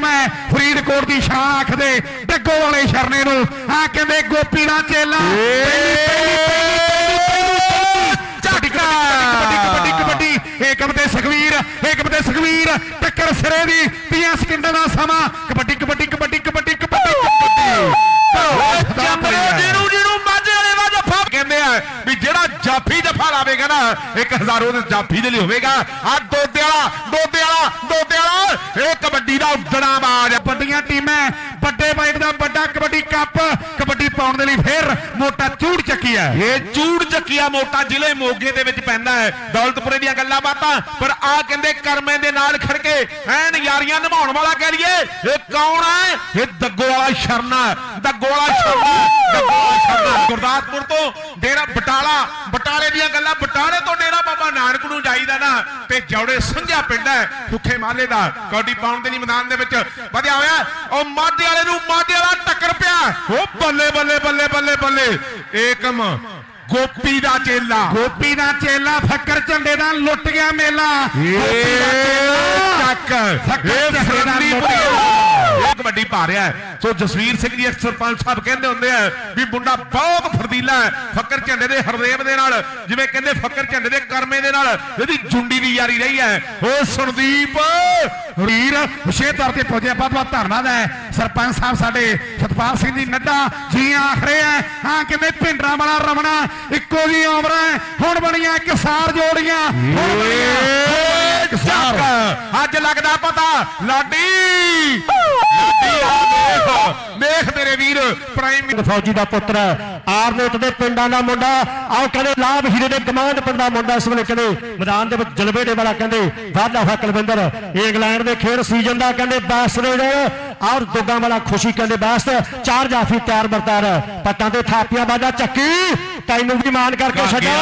ਫਰੀਦਕੋਟ ਦੀ ਸ਼ਾਨ ਆਖਦੇ ਡੱਗੋ ਵਾਲੇ ਸ਼ਰਨੇ ਨੂੰ। ਆ ਕਹਿੰਦੇ ਗੋਪੀ ਦਾ ਚੇਲਾ। ਪਹਿਲੀ ਪਹਿਲੀ ਪਹਿਲੀ ਪਹਿਲੀ ਕਬੱਡੀ ਏਕਮ ਤੇ ਸੁਖਵੀਰ ਏਕਮ ਤੇ ਸੁਖਵੀਰ। ਟੱਕਰ ਸਿਰੇ ਦੀ 30 ਸਕਿੰਟਾਂ ਦਾ ਸਮਾਂ। ਕਬੱਡੀ ਕਬੱਡੀ ਕਬੱਡੀ ਕਬੱਡੀ ਕਬੱਡੀ ਕਬੱਡੀ। ਚੰਦਰੇ ਜਿਹਨੂੰ ਜਿਹਨੂੰ ਮਾਝੇ ਵਾਲੇ ਦਾ ਜੱਫਾ ਕਹਿੰਦੇ ਆ ਵੀ ਜਿਹੜਾ ਜਾਫੀ ਜੱਫਾ ਲਾਵੇਗਾ ਨਾ 1000 ਉਹਦੇ ਜਾਫੀ ਦੇ ਲਈ ਹੋਵੇਗਾ। ਆ ਦੋਦੇ ਵਾਲਾ ਦੋਦੇ ਵਾਲਾ ਦੋਦੇ ਵਾਲਾ। ਇਹ ਕਬੱਡੀ ਦਾ ਉੱਡਣਾ ਬਾਜ ਵੱਡੀਆਂ ਟੀਮਾਂ, ਵੱਡੇ ਵਾਈਟ ਦਾ ਵੱਡਾ ਕਬੱਡੀ ਕੱਪ। ਕਬੱਡੀ ਪਾਉਣ ਦੇ ਲਈ ਫਿਰ ਮੋਟਾ ਚੂੜ ਚੱਕੀ ਇਹ ਚੂੜ ਚੱਕੀਆ ਮੋਟਾ ਜ਼ਿਲ੍ਹੇ ਮੋਗੇ ਦੇ ਵਿੱਚ ਪੈਂਦਾ ਹੈ। ਦੌਲਤਪੁਰੇ ਦੀਆਂ ਗੱਲਾਂ ਬਾਤਾਂ, ਪਰ ਆ ਕਹਿੰਦੇ ਕਰਮੇ ਦੇ ਨਾਲ ਖੜ ਕੇ ਐਨ ਯਾਰੀਆਂ ਨਿਭਾਉਣ ਵਾਲਾ ਕਹਿ ਲਈਏ। ਇਹ ਕੌਣ ਹੈ? ਇਹ ਦੱਗੋ ਵਾਲਾ ਸ਼ਰਨਾ, ਦੱਗੋ ਵਾਲਾ ਸ਼ਰਨਾ, ਦੱਗੋ ਵਾਲਾ ਸ਼ਰਨਾ। ਗੁਰਦਾਸਪੁਰ ਤੋਂ ਡੇਰਾ ਬਟਾਲਾ ਬਟਾਲੇ ਦੀਆਂ ਗੱਲਾਂ ਬਟਾਲੇ ਤੋਂ ਡੇਰਾ ਬਾਬਾ ਨਾਨਕ ਨੂੰ ਜਾਈਦਾ ਨਾ ਤੇ ਜੌੜੇ ਸੰਘਿਆ ਪਿੰਡ ਹੈ ਭੁੱਖੇ ਮਾਲੇ ਦਾ ਕੌਡੀ ਪਾਉਣ ਦੇ ਲਈ ਮੈਦਾਨ ਦੇ ਵਿੱਚ। ਵਧਿਆ ਹੋਇਆ ਉਹ ਮਾਝੇ ਵਾਲੇ ਨੂੰ ਮਾਝੇ ਵਾਲਾ ਟੱਕਰ ਪਿਆ। ਉਹ ਬੱਲੇ ਬੱਲੇ ਬੱਲੇ ਬੱਲੇ ਬੱਲੇ। ਏਕਮ ਗੋਪੀ ਦਾ ਚੇਲਾ। ਗੋਪੀ ਦਾ ਚੇਲਾ ਫੱਕਰ ਝੰਡੇ ਦਾ ਲੁੱਟ ਗਿਆ ਮੇਲਾ। ਗੋਪੀ ਦਾ ਚੇਲਾ। ਚੱਕ। ਫੱਕਰ ਇਹ ਝੰਡੇ ਦਾ ਲੁੱਟ ਗਿਆ। ਇਹ ਕਬੱਡੀ ਪਾ ਰਿਹਾ ਹੈ। ਸੋ ਜਸਵੀਰ ਸਿੰਘ ਜੀ ਸਰਪੰਚ ਸਾਹਿਬ ਕਹਿੰਦੇ ਹੁੰਦੇ ਆ ਵੀ ਮੁੰਡਾ ਬਹੁਤ ਫਰਦੀਲਾ ਹੈ ਫੱਕਰ ਝੰਡੇ ਦੇ ਹਰਦੇਵ ਦੇ ਨਾਲ ਜਿਵੇਂ ਕਹਿੰਦੇ ਫੱਕਰ ਝੰਡੇ ਦੇ ਕਰਮੇ ਦੇ ਨਾਲ ਇਹਦੀ ਜੁੰਡੀ ਦੀ ਯਾਰੀ ਰਹੀ ਹੈ। ਓ ਸੁਨਦੀਪ ਵੀਰ ਵਿਸ਼ੇ ਤੌਰ ਤੇ ਪਹੁੰਚਿਆ ਬਹੁਤ ਬਹੁਤ ਧੰਨਵਾਦ ਹੈ। ਸਰਪੰਚ ਸਾਹਿਬ ਸਾਡੇ ਸਤਪਾਲ ਸਿੰਘ ਜੀ ਨੱਡਾ ਜੀ ਆਖਰੇ ਹੈ। ਹਾਂ ਕਿਵੇਂ ਪਿੰਡਰਾ ਵਾਲਾ ਰਮਣਾ ਇੱਕੋ ਜੀ ਉਮਰ ਹੈ। ਹੁਣ ਬਣੀਆਂ ਇੱਕ ਸਾਰ ਜੋੜੀਆਂ ਹੁਣ ਬਣੀਆਂ ਅੱਜ ਲੱਗਦਾ ਪਤਾ ਲਾਡੀ। ਆ ਦੇਖ ਮੇਰੇ ਵੀਰ ਪ੍ਰਾਈਮ ਫੌਜੀ ਦਾ ਪੁੱਤਰ ਆਰਨੇਟ ਦੇ ਪਿੰਡਾਂ ਦਾ ਮੁੰਡਾ ਆਓ ਕਹਿੰਦੇ ਲਾਭ ਹੀਰੇ ਦੇ ਕਮਾਂਡ ਪਿੰਡ ਦਾ ਮੁੰਡਾ ਇਸ ਵੇਲੇ ਕਹਿੰਦੇ ਮੈਦਾਨ ਦੇ ਵਿੱਚ ਜਲਵੇੜੇ ਵਾਲਾ ਕਹਿੰਦੇ ਵਾਧਾ ਹੋਇਆ ਕੁਲਵਿੰਦਰ। ਇੰਗਲੈਂਡ ਦੇ ਖੇਡ ਸੀਜ਼ਨ ਦਾ ਕਹਿੰਦੇ ਬੈਸਟ ਰੇਡਰ ਔਰ ਦੁੱਗਾ ਵਾਲਾ ਖੁਸ਼ੀ ਕਹਿੰਦੇ ਬੈਸਟ ਚਾਰ ਜਾਫੀ ਤਿਆਰ ਬਰਤਾਰ ਪੱਟਾਂ ਤੇ ਥਾਪੀਆਂ ਬਾਜਾ ਚੱਕੀ। ਤੈਨੂੰ ਵੀ ਮਾਨ ਕਰਕੇ ਛੱਡਿਆ।